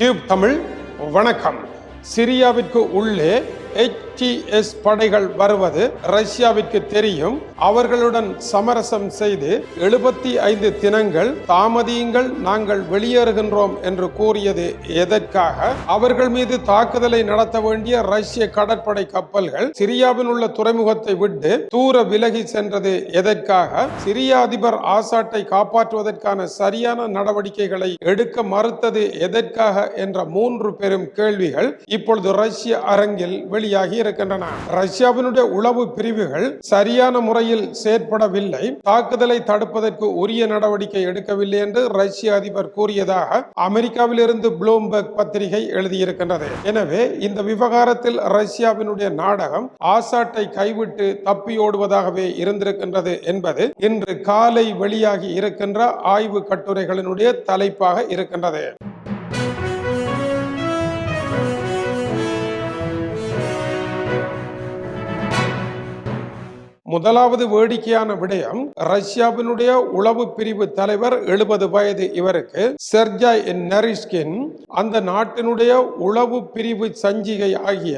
Tube Tamil வணக்கம். சிரியாவிற்கு உள்ளே HTS படைகள் வருவது ரஷ்யாவிற்கு தெரியும். அவர்களுடன் சமரசம் செய்து எழுபத்தி ஐந்து தினங்கள் தாமதியுங்கள் நாங்கள் வெளியேறுகின்றோம் என்று கூறியது எதற்காக? அவர்கள் மீது தாக்குதலை நடத்த வேண்டிய ரஷ்ய கடற்படை கப்பல்கள் சிரியாவில் உள்ள துறைமுகத்தை விட்டு தூர விலகி சென்றது எதற்காக? சிரிய அதிபர் ஆசாட்டை காப்பாற்றுவதற்கான சரியான நடவடிக்கைகளை எடுக்க மறுத்தது எதற்காக? என்ற மூன்று பெரும் கேள்விகள் இப்பொழுது ரஷ்ய அரங்கில் வெளியாகி இருக்கின்றன. ரஷ்யாவினுடைய உளவு பிரிவுகள் சரியான முறையில் செயற்படவில்லை. தாக்குதலை தடுப்பதற்கு உரிய நடவடிக்கை எடுக்கவில்லை என்று ரஷ்ய அதிபர் கூறியதாக அமெரிக்காவிலிருந்து புளூம்பர்க் பத்திரிகை எழுதியிருக்கின்றது. எனவே இந்த விவகாரத்தில் ரஷ்யாவினுடைய நாடகம் ஆசாட்டை கைவிட்டு தப்பியோடுவதாகவே இருந்திருக்கின்றது என்பது இன்று காலை வெளியாகி இருக்கின்ற ஆய்வு கட்டுரைகளினுடைய தலைப்பாக இருக்கின்றது. முதலாவது வேடிக்கையான விடயம் ரஷ்யாவினுடைய உளவு பிரிவு தலைவர் எழுபது வயது இவருக்கு செர்ஜாய் நரிஷ்கின் அந்த நாட்டினுடைய உளவு பிரிவு சஞ்சிகை ஆகிய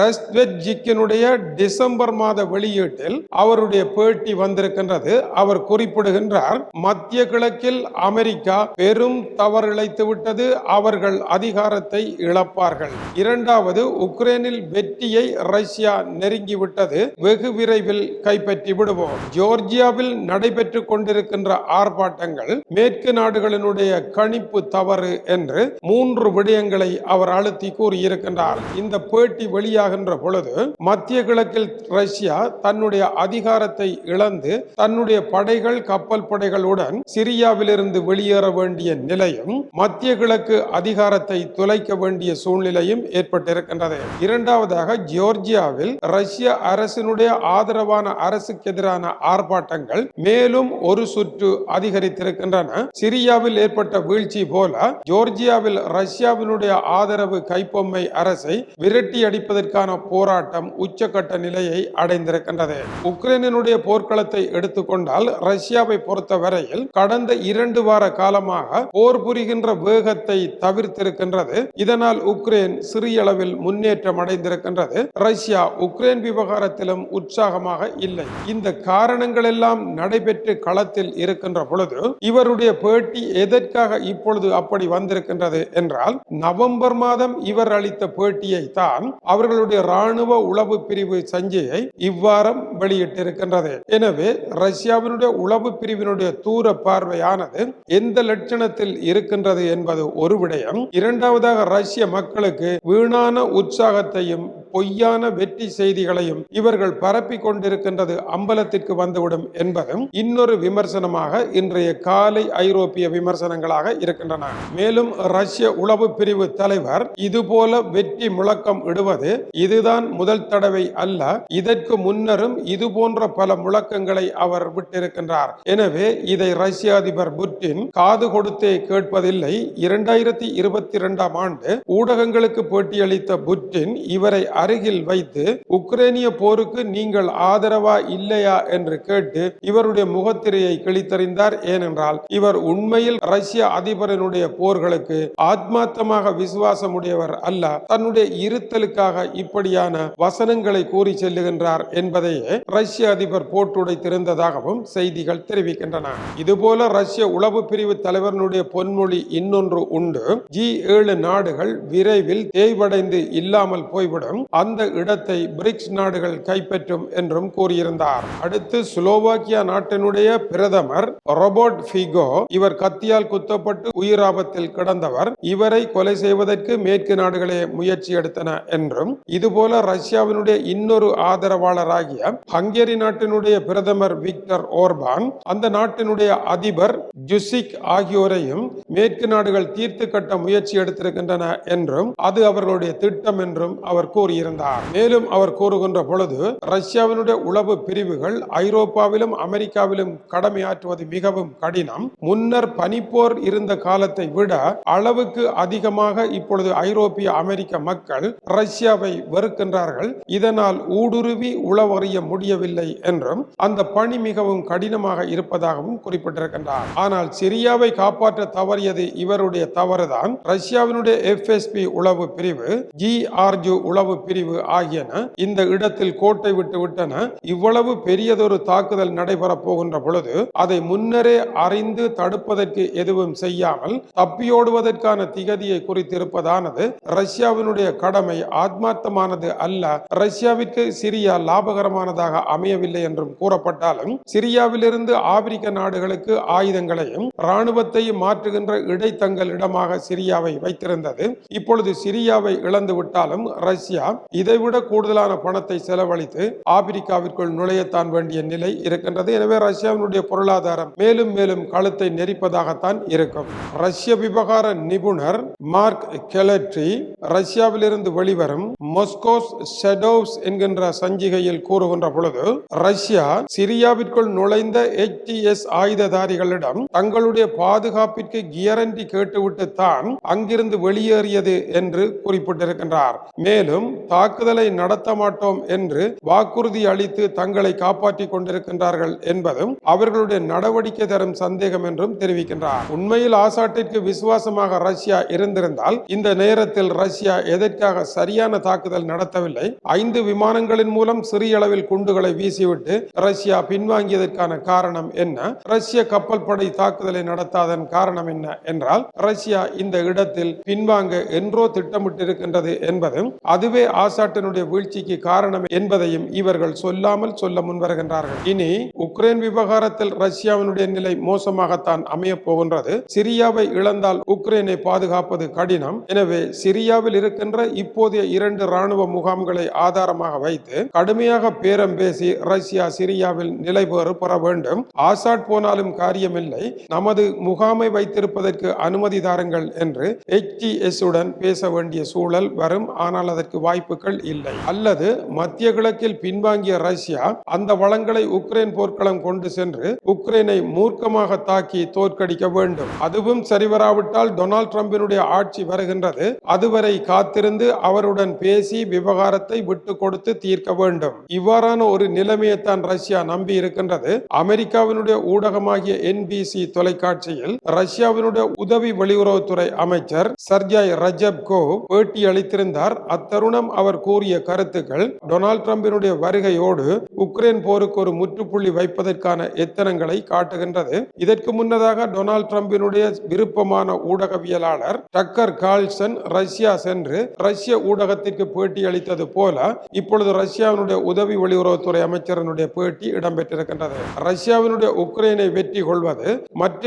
ரஸ்வெட்ஜிக்கினுடைய டிசம்பர் மாத வெளியீட்டில் அவருடைய பேட்டி வந்திருக்கின்றது. அவர் குறிப்பிடுகின்றார் மத்திய கிழக்கில் அமெரிக்கா பெரும் தவறிழைத்து விட்டது அவர்கள் அதிகாரத்தை இழப்பார்கள். இரண்டாவது உக்ரைனில் வெற்றியை ரஷ்யா நெருங்கிவிட்டது வெகு விரைவில் கைப்பற்றி விடுவோம். ஜோர்ஜியாவில் நடைபெற்று கொண்டிருக்கின்ற ஆர்ப்பாட்டங்கள் மேற்கு நாடுகளினுடைய கணிப்பு தவறு என்று மூன்று விடயங்களை அவர் அழுத்தி கூறியிருக்கின்றார். இந்த பேட்டி வெளியாகின்ற பொழுது மத்திய கிழக்கில் ரஷ்யா தன்னுடைய அதிகாரத்தை இழந்து தன்னுடைய படைகள் கப்பல் படைகளுடன் சிரியாவிலிருந்து வெளியேற வேண்டிய நிலையும் மத்திய கிழக்கு அதிகாரத்தை துளைக்க வேண்டிய சூழ்நிலையும் ஏற்பட்டிருக்கின்றது. இரண்டாவதாக ஜோர்ஜியாவில் ரஷ்ய அரசினுடைய ஆதரவான அரசுக்கு எதிரான ஆர்ப்பாட்டங்கள் மேலும் ஒரு சுற்று அதிகரித்திருக்கின்றன. சிரியாவில் ஏற்பட்ட வீழ்ச்சி போல ஜோர்ஜியாவில் ரஷ்யாவினுடைய ஆதரவு கைப்பொம்மை அரசை விரட்டி அடிப்பதற்கான போராட்டம் உச்சக்கட்ட நிலையை அடைந்திருக்கின்றது. உக்ரைனினுடைய போர்க்களத்தை எடுத்துக்கொண்டால் ரஷ்யாவை பொறுத்தவரையில் கடந்த இரண்டு வார காலமாக போர் புரிகின்ற வேகத்தை தவிர்த்திருக்கின்றது. இதனால் உக்ரைன் சிறிய அளவில் முன்னேற்றம் அடைந்திருக்கின்றது. ரஷ்யா உக்ரைன் விவகாரத்திலும் உற்சாகமாக இல்லை. இந்த காரணங்கள் எல்லாம் நடைபெற்று களத்தில் இருக்கின்ற பொழுது இவருடைய பேட்டி எதற்காக இப்பொழுது அப்படி வந்திருக்கின்றது என்றால் நவம்பர் மாதம் இவர் அளித்த பேட்டியை தான் அவர்களுடைய ராணுவ உளவு பிரிவு சஞ்சியை இவ்வாரம் வெளியிட்டிருக்கின்றது. எனவே ரஷ்யாவினுடைய உளவு பிரிவினுடைய தூர பார்வையானது எந்த லட்சணத்தில் இருக்கின்றது என்பது ஒரு விடயம். இரண்டாவதாக ரஷ்ய மக்களுக்கு வீணான உற்சாகத்தையும் பொய்யான வெற்றி செய்திகளையும் இவர்கள் பரப்பி கொண்டிருக்கின்றது அம்பலத்திற்கு வந்துவிடும் என்பதும் இன்னொரு விமர்சனமாக இன்றைய காலை ஐரோப்பிய விமர்சனங்களாக இருக்கின்றன. மேலும் ரஷ்ய உளவு பிரிவு தலைவர் இதுபோல வெற்றி முழக்கம் இடுவது இதுதான் முதல் தடவை அல்ல இதற்கு முன்னரும் இது போன்ற பல முழக்கங்களை அவர் விட்டிருக்கின்றார். எனவே இதை ரஷ்ய அதிபர் புட்டின் காது கொடுத்தே கேட்பதில்லை. இரண்டாயிரத்தி இருபத்தி இரண்டாம் ஆண்டு ஊடகங்களுக்கு பேட்டியளித்த புட்டின் இவரை அருகில் வைத்து உக்ரைனிய போருக்கு நீங்கள் ஆதரவா இல்லையா என்று கேட்டு இவருடைய முகத்திரையை கிழித்தறிந்தார். ஏனென்றால் இவர் உண்மையில் ரஷ்ய அதிபரனுடைய போர்களுக்கு ஆத்மார்த்தமாக விசுவாசமுடையவர் அல்ல. தன்னுடைய இருத்தலுக்காக இப்படியான வசனங்களை கூறி செல்லுகின்றார் என்பதையே ரஷ்ய அதிபர் போட்டுடைத்திருந்ததாகவும் செய்திகள் தெரிவிக்கின்றன. இதுபோல ரஷ்ய உளவு பிரிவு தலைவர்களுடைய பொன்மொழி இன்னொன்று உண்டு. ஜி ஏழு நாடுகள் விரைவில் தேய்வடைந்து இல்லாமல் போய்விடும். அந்த இடத்தை பிரிக்ஸ் நாடுகள் கைப்பற்றும் என்றும் கூறியிருந்தார். அடுத்து ஸ்லோவாக்கியா நாட்டினுடைய பிரதமர் ரொபோட் ஃபிகோ இவர் கத்தியால் குத்தப்பட்டு உயிராபத்தில் கிடந்தவர். இவரை கொலை செய்வதற்கு மேற்கு நாடுகளே முயற்சி எடுத்தன என்றும் இதுபோல ரஷ்யாவினுடைய இன்னொரு ஆதரவாளராகிய ஹங்கேரி நாட்டினுடைய பிரதமர் விக்டர் ஓர்பான் அந்த நாட்டினுடைய அதிபர் ஜுசிக் ஆகியோரையும் மேற்கு நாடுகள் தீர்த்து கட்ட முயற்சி எடுத்திருக்கின்றன என்றும் அது அவர்களுடைய திட்டம் என்றும் அவர் கூறியிருந்தார். கூறியிருந்தார் மேலும் அவர் கூறுகின்ற பொழுது ரஷ்யாவினுடைய உளவு பிரிவுகள் ஐரோப்பாவிலும் அமெரிக்காவிலும் கடமையாற்றுவது மிகவும் கடினம். முன்னர் பனிப்போர் இருந்த காலத்தை விட அளவுக்கு அதிகமாக இப்பொழுது ஐரோப்பிய அமெரிக்க மக்கள் ரஷ்யாவை வெறுக்கின்றார்கள். இதனால் ஊடுருவி உளவறிய முடியவில்லை என்றும் அந்த பணி மிகவும் கடினமாக இருப்பதாகவும் குறிப்பிட்டிருக்கின்றார். ஆனால் சிரியாவை காப்பாற்ற தவறியது இவருடைய தவறுதான். ரஷ்யாவினுடைய எஃப்எஸ்பி உளவு பிரிவு ஜிஆர்ஜு உளவு பிரிவு ஆகியன இந்த இடத்தில் கோட்டை விட்டு விட்டன. இவ்வளவு பெரியதொரு தாக்குதல் நடைபெறப் போகின்ற பொழுது அதை முன்னரே அறிந்து தடுப்பதற்கு எதுவும் செய்யாமல் தப்பியோடுவதற்கான திகதியை குறித்திருப்பதானது ரஷ்யாவினுடைய கடமை. ஆத்மார்த்தமானது அல்ல. ரஷ்யாவிற்கு சிரியா லாபகரமானதாக அமையவில்லை என்றும் கூறப்பட்டாலும் சிரியாவிலிருந்து ஆப்பிரிக்க நாடுகளுக்கு ஆயுதங்களையும் இராணுவத்தையும் மாற்றுகின்ற இடைத்தங்கள் இடமாக சிரியாவை வைத்திருந்தது. இப்பொழுது சிரியாவை இழந்து விட்டாலும் ரஷ்யா இருக்கலாம் இதைவிட கூடுதலான பணத்தை செலவழித்து ஆப்பிரிக்காவிற்குள் நுழையத்தான் வேண்டிய நிலை இருக்கின்றது. எனவே ரஷ்யாவினுடைய பொருளாதாரம் மேலும் மேலும் கழுத்தை நெரிப்பதாகத்தான் இருக்கும். ரஷ்ய விவகார நிபுணர் மார்க் கெலட்ரி ரஷ்யாவிலிருந்து வெளிவரும் மொஸ்கோஸ் ஷெடோவ்ஸ் என்கின்ற சஞ்சிகையில் கூறுகின்ற பொழுது ரஷ்யா சிரியாவிற்குள் நுழைந்த எச்டிஎஸ் ஆயுததாரிகளிடம் தங்களுடைய பாதுகாப்பிற்கு கியரண்டி கேட்டுவிட்டு தான் அங்கிருந்து வெளியேறியது என்று குறிப்பிட்டிருக்கின்றார். மேலும் தாக்குதலை நடத்த மாட்டோம் என்று வாக்குறுதி அளித்து தங்களை காப்பாற்றிக் கொண்டிருக்கின்றார்கள் என்பதும் அவர்களுடைய நடவடிக்கை தரும் சந்தேகம் என்றும் தெரிவிக்கின்றார். உண்மையில் ஆசாட்டிற்கு விசுவாசமாக ரஷ்யா இருந்திருந்தால் இந்த நேரத்தில் ரஷ்யா எதற்காக சரியான தாக்குதல் நடத்தவில்லை? ஐந்து விமானங்களின் மூலம் சிறிய அளவில் குண்டுகளை வீசிவிட்டு ரஷ்யா பின்வாங்கியதற்கான காரணம் என்ன? ரஷ்ய கப்பல் படை தாக்குதலை நடத்தாதன் காரணம் என்ன என்றால் ரஷ்யா இந்த இடத்தில் பின்வாங்க என்றோ திட்டமிட்டிருக்கின்றது என்பதும் அதுவே ஆசாட்டினுடைய வீழ்ச்சிக்கு காரணம் என்பதையும் இவர்கள் சொல்லாமல் சொல்ல முன்வருகின்றார்கள். இனி உக்ரைன் விவகாரத்தில் ரஷ்யாவினுடைய நிலை மோசமாகத்தான் அமைய போகின்றது. சிரியாவை இழந்தால் உக்ரைனை பாதுகாப்பது கடினம். எனவே சிரியாவில் இருக்கின்ற இப்போதைய இரண்டு ராணுவ முகாம்களை ஆதாரமாக வைத்து கடுமையாக பேரம் பேசி ரஷ்யா சிரியாவில் நிலைபெறு பெற வேண்டும். ஆசாட் போனாலும் காரியமில்லை. நமது முகாமை வைத்திருப்பதற்கு அனுமதி தாருங்கள் என்று எச் உடன் பேச வேண்டிய சூழல் வரும். ஆனால் அதற்கு வாய்ப்புகள் இல்லை. அல்லது மத்திய கிழக்கில் பின்வாங்கிய ரஷ்யா அந்த வளங்களை உக்ரைன் போர்க்களம் கொண்டு சென்று உக்ரைனை மூர்க்கமாக தாக்கி தோற்கடிக்க வேண்டும். அதுவும் சரிவராவிட்டால் டொனால்ட் ட்ரம்பினுடைய ஆட்சி வருகின்றது. அதுவரை காத்திருந்து அவருடன் பேசி விவகாரத்தை விட்டு கொடுத்து தீர்க்க வேண்டும். இவ்வாறான ஒரு நிலைமையைத்தான் ரஷ்யா நம்பி இருக்கின்றது. அமெரிக்காவினுடைய ஊடகமாகிய என்பிசி தொலைக்காட்சியில் ரஷ்யாவினுடைய உதவி வெளியுறவுத்துறை அமைச்சர் சர்ஜாய் ரஜப் கோ பேட்டி அளித்திருந்தார். அத்தருணம் அவர் கூறிய கருத்துக்கள் டொனால்ட் டிரம்பினுடைய வருகையோடு உக்ரைன் போருக்கு ஒரு முற்றுப்புள்ளி வைப்பதற்கான எத்தனங்களை காட்டுகின்றது. இதற்கு முன்னதாக டொனால்ட் டிரம்பினுடைய விருப்பமான ஊடகவியலாளர் டக்கர் கால்சன் ரஷ்யா சென்று ரஷ்ய ஊடகத்திற்கு பேட்டி அளித்தது போல இப்பொழுது ரஷ்யாவினுடைய உதவி வெளியுறவுத்துறை அமைச்சரனுடைய பேட்டி இடம்பெற்றிருக்கின்றது. ரஷ்யாவினுடைய உக்ரைனை வெற்றி கொள்வது மற்ற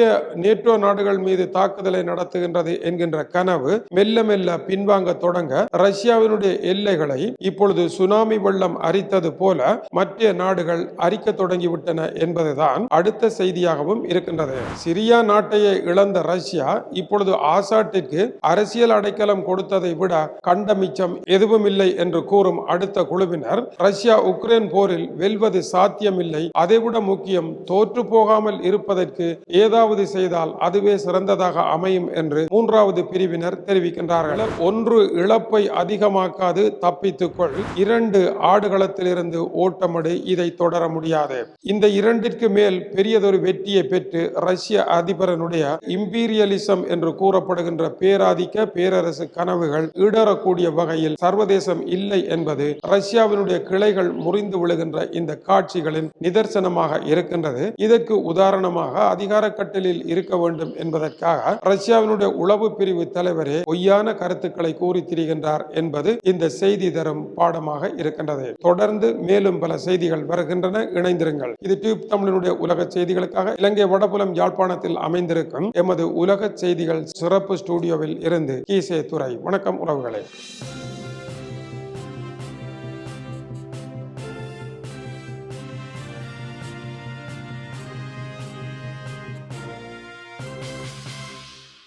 நேட்டோ நாடுகள் மீது தாக்குதலை நடத்துகின்றது என்கின்ற கனவு மெல்ல மெல்ல பின்வாங்க தொடங்க ரஷ்யாவினுடைய எல்லைகளை இப்பொழுது சுனாமி வெள்ளம் அரித்தது போல மற்ற நாடுகள் அரிக்க தொடங்கிவிட்டன என்பதுதான் அடுத்த செய்தியாகவும் இருக்கின்றது. சிரியா நாட்டையே இழந்த ரஷ்யா இப்பொழுது ஆசாட்டிற்கு அரசியல் அடைக்கலம் கொடுத்ததை விட கண்ட மிச்சம் எதுவும் இல்லை என்று கூறும் அடுத்த குழுவினர் ரஷ்யா உக்ரைன் போரில் வெல்வது சாத்தியமில்லை அதைவிட முக்கியம் தோற்று போகாமல் இருப்பதற்கு ஏதாவது செய்தால் அதுவே சிறந்ததாக அமையும் என்று மூன்றாவது பிரிவினர் தெரிவிக்கின்றார்கள். ஒன்று இழப்பை அதிகமாக்காது தப்பித்துக்கொள். இரண்டு ஆடுகளத்திலிருந்து ஓட்டமடு இதை தொடர முடியாது. இந்த இரண்டிற்கு மேல் பெரியதொரு வெற்றியை பெற்று ரஷ்ய அதிபரனுடைய இம்பீரியலிசம் என்று கூறப்படுகின்ற பேராதிக்க பேரரசு கனவுகள் ஈடறக்கூடிய வகையில் சர்வதேசம் இல்லை என்பது ரஷ்யாவினுடைய கிளைகள் முறிந்து விழுகின்ற இந்த காட்சிகளின் நிதர்சனமாக இருக்கின்றது. இதற்கு உதாரணமாக அதிகார கட்டலில் இருக்க வேண்டும் என்பதற்காக ரஷ்யாவினுடைய உளவு பிரிவு தலைவரே பொய்யான கருத்துக்களை கூறி திரிகின்றார் என்பது இந்த செய்தி தரும் பாடமாக இருக்கின்றது. தொடர்ந்து மேலும் பல செய்திகள் வருகின்றன. இணைந்திருங்கள். இது டியூப் தமிழனுடைய உலக செய்திகளுக்காக இலங்கை வடபுலம் யாழ்ப்பாணத்தில் அமைந்திருக்கும் எமது உலக செய்திகள் சிறப்பு ஸ்டுடியோவில் இருந்து கீசே துறை வணக்கம் உறவுகளை.